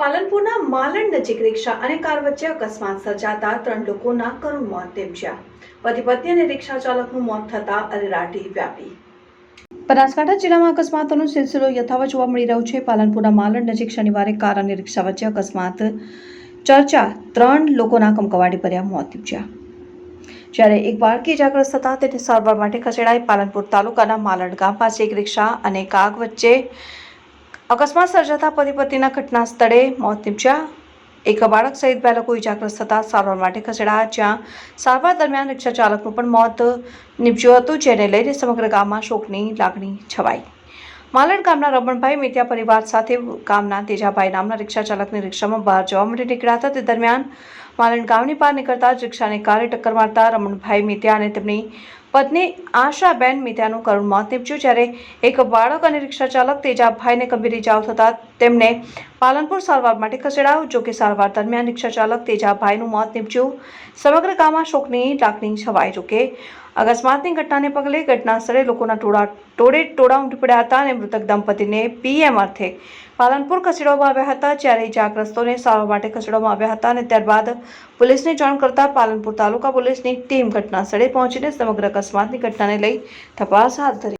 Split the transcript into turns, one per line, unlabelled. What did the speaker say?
પાલનપુરના માલણ નજીક રિક્ષા અને કાર વચ્ચે અકસ્માત સર્જાતા ત્રણ લોકોના કરુણ મોત નિપજ્યા. પતિ પત્ની અને રિક્ષા ચાલકનું મોત થતા અરેરાટી વ્યાપી. બનાસકાંઠા જિલ્લામાં અકસ્માતોનો સિલસિલો યથાવત જોવા મળી રહ્યો છે. પાલનપુરના માલણ નજીક શનિવારે કાર અને રિક્ષા વચ્ચે અકસ્માત ચર્ચા ત્રણ લોકોના કમકવાડી ભર્યા મોત નિપજ્યા. જ્યારે એક બાળકી ઇજાગ્રસ્ત થતા તેને સારવાર માટે ખસેડાઈ પાલનપુર તાલુકાના માલણ ગામ પાસે એક રિક્ષા અને કાગ વચ્ચે અકસ્માત સર્જાતા પતિ પત્નીના ઘટના સ્થળે મોત નીપજ્યા. એક બાળક સહિત બે લોકો ઇજાગ્રસ્ત થતા સારવાર માટે ખસેડાયા, જ્યાં સારવાર દરમિયાન રિક્ષા ચાલકનું પણ મોત નીપજ્યું હતું, જેને લઈને સમગ્ર ગામમાં શોકની લાગણી છવાઈ. માલણ ગામના રમણભાઈ મેતિયા પરિવાર સાથે ગામના તેજાભાઈ નામના રિક્ષા ચાલકની રિક્ષામાં બહાર જવા માટે નીકળ્યા હતા. તે દરમિયાન માલણ ગામની બહાર નીકળતા જ રિક્ષાને કારે ટક્કર મારતા રમણભાઈ મેતિયા અને તેમની પત્ની આશાબેન મિત્યાનું કરુણ મોત નીપજ્યું, જ્યારે એક બાળક અને રિક્ષા ચાલક તેજાભાઈને ગંભીર ઇજાઓ થતા તેમને પાલનપુર સારવાર માટે ખસેડાયો, જો કે સારવાર દરમિયાન રિક્ષા ચાલક તેજાભાઈનું મોત નીપજ્યું. સમગ્ર ગામમાં શોકની લાગણી છવાઈ જો કે અકસ્માતની ઘટનાને પગલે ઘટના સ્થળે લોકોના ટોળા ટોળે ટોળા ઉમટી પડ્યા હતા અને મૃતક દંપતીને પીએમ અર્થે પાલનપુર ખસેડવામાં આવ્યા હતા, જ્યારે ઇજાગ્રસ્તોને સારવાર માટે ખસેડવામાં આવ્યા હતા અને ત્યારબાદ પોલીસને જાણ કરતા પાલનપુર તાલુકા પોલીસની ટીમ ઘટનાસ્થળે પહોંચીને સમગ્ર અકસ્માતની ઘટનાને લઈ તપાસ હાથ ધરી